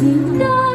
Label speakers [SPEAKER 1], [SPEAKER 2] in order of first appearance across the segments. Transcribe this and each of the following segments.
[SPEAKER 1] ถึงได้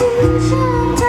[SPEAKER 1] 今生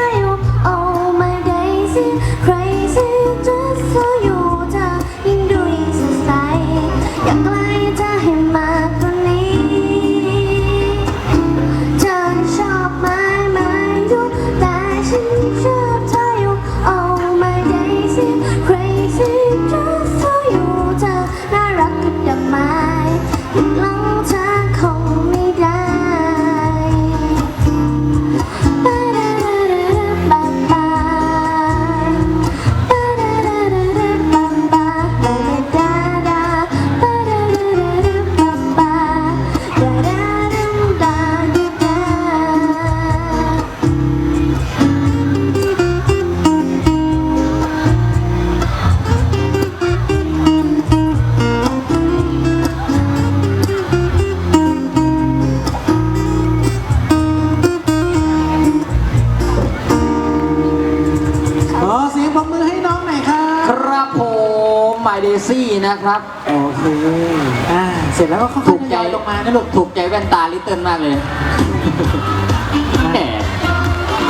[SPEAKER 2] by Daisy นะครับ
[SPEAKER 3] โอเคอ่าเสร็จแล้วก็ค่อย
[SPEAKER 2] ถูก
[SPEAKER 3] ๆท
[SPEAKER 2] ใจ
[SPEAKER 3] ยอยลงมานะลูก
[SPEAKER 2] ถูกใจแว่นตาลิตเติ้ลมากเลยแหม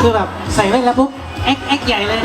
[SPEAKER 3] คือแบบใส่ไว้แล้วปุ๊บแอ๊กแอ๊กใหญ่เลย